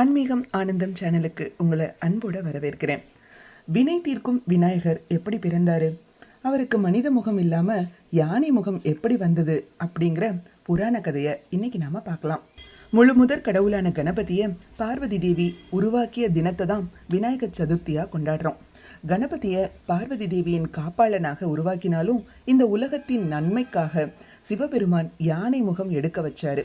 ஆன்மீகம் ஆனந்தம் சேனலுக்கு உங்களை அன்போடு வரவேற்கிறேன். வினை தீர்க்கும் விநாயகர் எப்படி பிறந்தாரு? அவருக்கு மனித முகம் இல்லாமல் யானை முகம் எப்படி வந்தது அப்படிங்கிற புராண கதையை இன்னைக்கு நாம பார்க்கலாம். முழு முதற் கடவுளான கணபதியை பார்வதி தேவி உருவாக்கிய தினத்தை தான் விநாயகர் சதுர்த்தியாக கொண்டாடுறோம். கணபதியை பார்வதி தேவியின் காப்பாளனாக உருவாக்கினாலும் இந்த உலகத்தின் நன்மைக்காக சிவபெருமான் யானை முகம் எடுக்க வச்சாரு.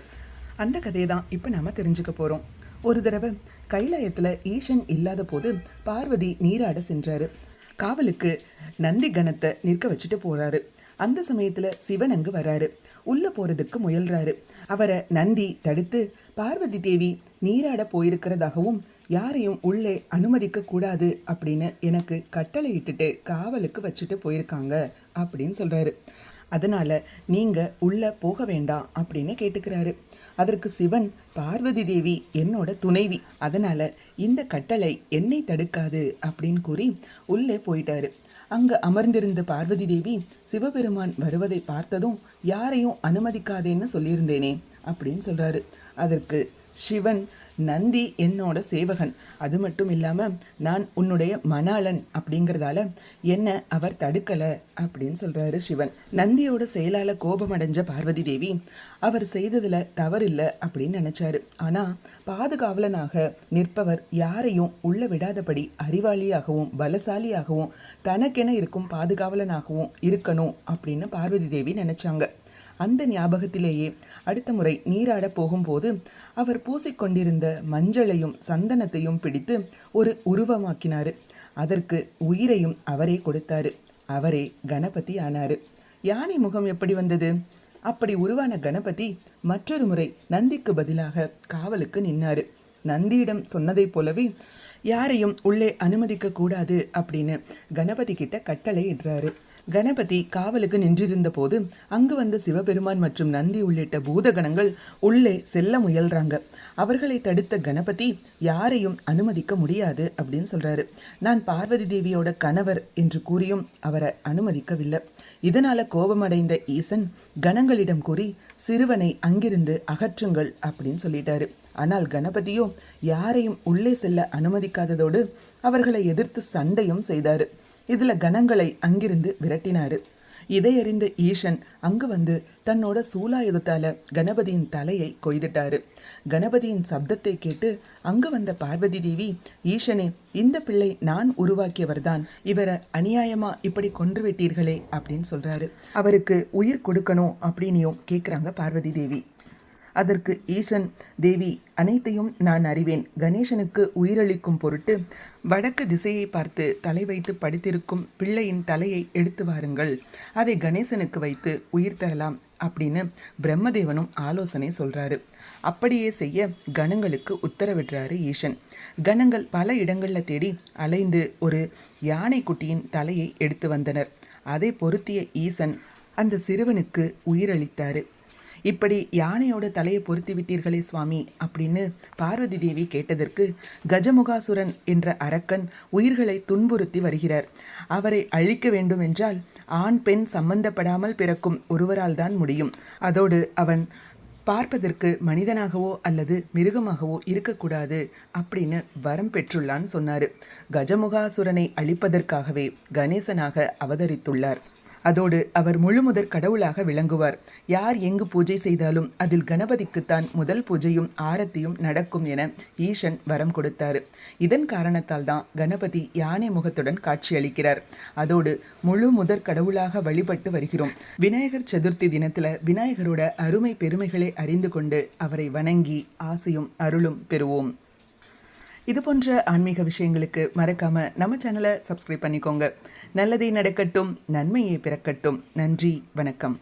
அந்த கதையை தான் இப்போ நாம தெரிஞ்சுக்க போகிறோம் ஒரு தடவை கைலாயத்தில் ஈசன் இல்லாத போது பார்வதி நீராட சென்றாரு. காவலுக்கு நந்தி கணத்தை நிற்க வச்சுட்டு போறாரு. அந்த சமயத்தில் சிவன் அங்கு வராரு. உள்ள போறதுக்கு முயல்றாரு. அவரை நந்தி தடுத்து பார்வதி தேவி நீராட போயிருக்கிறதாகவும் யாரையும் உள்ளே அனுமதிக்க கூடாது அப்படின்னு எனக்கு கட்டளையிட்டுட்டு காவலுக்கு வச்சுட்டு போயிருக்காங்க அப்படின்னு சொல்றாரு. அதனால் நீங்கள் உள்ளே போக வேண்டாம் அப்படின்னு கேட்டுக்கிறாரு. அதற்கு சிவன் பார்வதி தேவி என்னோட துணைவி. அதனால் இந்த கட்டளை என்னை தடுக்காது அப்படின்னு கூறி உள்ளே போயிட்டாரு. அங்கு அமர்ந்திருந்த பார்வதி தேவி சிவபெருமான் வருவதை பார்த்ததும் யாரையும் அனுமதிக்காதேன்னு சொல்லியிருந்தேனே அப்படின்னு சொல்கிறாரு அதற்கு சிவன் நந்தி என்னோட சேவகன். அது மட்டும் இல்லாமல் நான் உன்னுடைய மணாளன் அப்படிங்கிறதால என்ன அவர் தடுக்கலை அப்படின்னு சொல்கிறாரு சிவன். நந்தியோட செயலால் கோபம் அடைஞ்ச பார்வதி தேவி அவர் செய்ததில் தவறில்லை அப்படின்னு நினைச்சாரு. ஆனால் பாதுகாவலனாக நிற்பவர் யாரையும் உள்ள விடாதபடி அறிவாளியாகவும் பலசாலியாகவும் தனக்கென இருக்கும் பாதுகாவலனாகவும் இருக்கணும் அப்படின்னு பார்வதி தேவி நினைச்சாங்க. அந்த ஞாபகத்திலேயே அடுத்த முறை நீராடப் போகும்போது அவர் பூசிக்கொண்டிருந்த மஞ்சளையும் சந்தனத்தையும் பிடித்து ஒரு உருவமாக்கினார். அதற்கு உயிரையும் அவரே கொடுத்தாரு. அவரே கணபதி ஆனாரு. யானை முகம் எப்படி வந்தது? அப்படி உருவான கணபதி மற்றொரு முறை நந்திக்கு பதிலாக காவலுக்கு நின்னாரு. நந்தியிடம் சொன்னதைப் போலவே யாரையும் உள்ளே அனுமதிக்க கூடாது அப்படின்னு கணபதி கிட்ட கட்டளை இடுறாரு. கணபதி காவலுக்கு நின்றிருந்த போது அங்கு வந்த சிவபெருமான் மற்றும் நந்தி உள்ளிட்ட பூதகணங்கள் உள்ளே செல்ல முயல்றாங்க. அவர்களை தடுத்த கணபதி யாரையும் அனுமதிக்க முடியாது அப்படின்னு சொல்றாரு. நான் பார்வதி தேவியோட கணவர் என்று கூறியும் அவரை அனுமதிக்கவில்லை. இதனால கோபமடைந்த ஈசன் கணங்களிடம் கூறி சிறுவனை அங்கிருந்து அகற்றுங்கள் அப்படின்னு சொல்லிட்டாரு. ஆனால் கணபதியோ யாரையும் உள்ளே செல்ல அனுமதிக்காததோடு அவர்களை எதிர்த்து சண்டையும் செய்தாரு. இதில் கணங்களை அங்கிருந்து விரட்டினார். இதையறிந்த ஈஷன் ஈசன் அங்கு வந்து தன்னோட சூலாயுதத்தால கணபதியின் தலையை கொய்துட்டாரு. கணபதியின் சப்தத்தை கேட்டு அங்கு வந்த பார்வதி தேவி ஈசனே இந்த பிள்ளை நான் உருவாக்கியவர்தான். இவரை அநியாயமா இப்படி கொன்று விட்டீர்களே அப்படின்னு சொல்றாரு. அவருக்கு உயிர் கொடுக்கணும் அப்படின்னும் கேக்குறாங்க பார்வதி தேவி. அதற்கு ஈசன் தேவி அனைத்தையும் நான் அறிவேன். கணேசனுக்கு உயிரளிக்கும் பொருட்டு வடக்கு திசையை பார்த்து தலை வைத்து படித்திருக்கும் பிள்ளையின் தலையை எடுத்து வாருங்கள். அதை கணேசனுக்கு வைத்து உயிர் தரலாம் அப்படின்னு பிரம்மதேவனும் ஆலோசனை சொல்றாரு. அப்படியே செய்ய கணங்களுக்கு உத்தரவிடுறாரு ஈசன். கணங்கள் பல இடங்களில் தேடி அலைந்து ஒரு யானை குட்டியின் தலையை எடுத்து வந்தனர். அதை பொருத்திய ஈசன் அந்த சிறுவனுக்கு உயிரளித்தாரு. இப்படி யானையோட தலையை பொருத்தி விட்டீர்களே சுவாமி அப்படின்னு பார்வதி தேவி கேட்டதற்கு கஜமுகாசுரன் என்ற அரக்கன் உயிர்களை துன்புறுத்தி வருகிறார். அவரை அழிக்க வேண்டும் என்றால் ஆண் பெண் சம்பந்தப்படாமல் பிறக்கும் ஒருவரால் தான் முடியும். அதோடு அவன் பார்ப்பதற்கு மனிதனாகவோ அல்லது மிருகமாகவோ இருக்கக்கூடாது அப்படின்னு வரம் பெற்றுள்ளான்னு சொன்னாரு. கஜமுகாசுரனை அழிப்பதற்காகவே கணேசனாக அவதரித்துள்ளார். அதோடு அவர் முழுமுதற் கடவுளாக விளங்குவார். யார் எங்கு பூஜை செய்தாலும் அதில் கணபதிக்குத்தான் முதல் பூஜையும் ஆரத்தியும் நடக்கும் என ஈசன் வரம் கொடுத்தார். இதன் காரணத்தால் தான் கணபதி யானை முகத்துடன் காட்சியளிக்கிறார் அதோடு முழு முதற் கடவுளாக வழிபட்டு வருகிறோம். விநாயகர் சதுர்த்தி தினத்துல விநாயகரோட அருமை பெருமைகளை அறிந்து கொண்டு அவரை வணங்கி ஆசையும் அருளும் பெறுவோம். இது போன்ற ஆன்மீக விஷயங்களுக்கு மறக்காம நம்ம சேனலை சப்ஸ்கிரைப் பண்ணிக்கோங்க. நல்லதே நடக்கட்டும் நன்மையே பிறக்கட்டும். நன்றி வணக்கம்.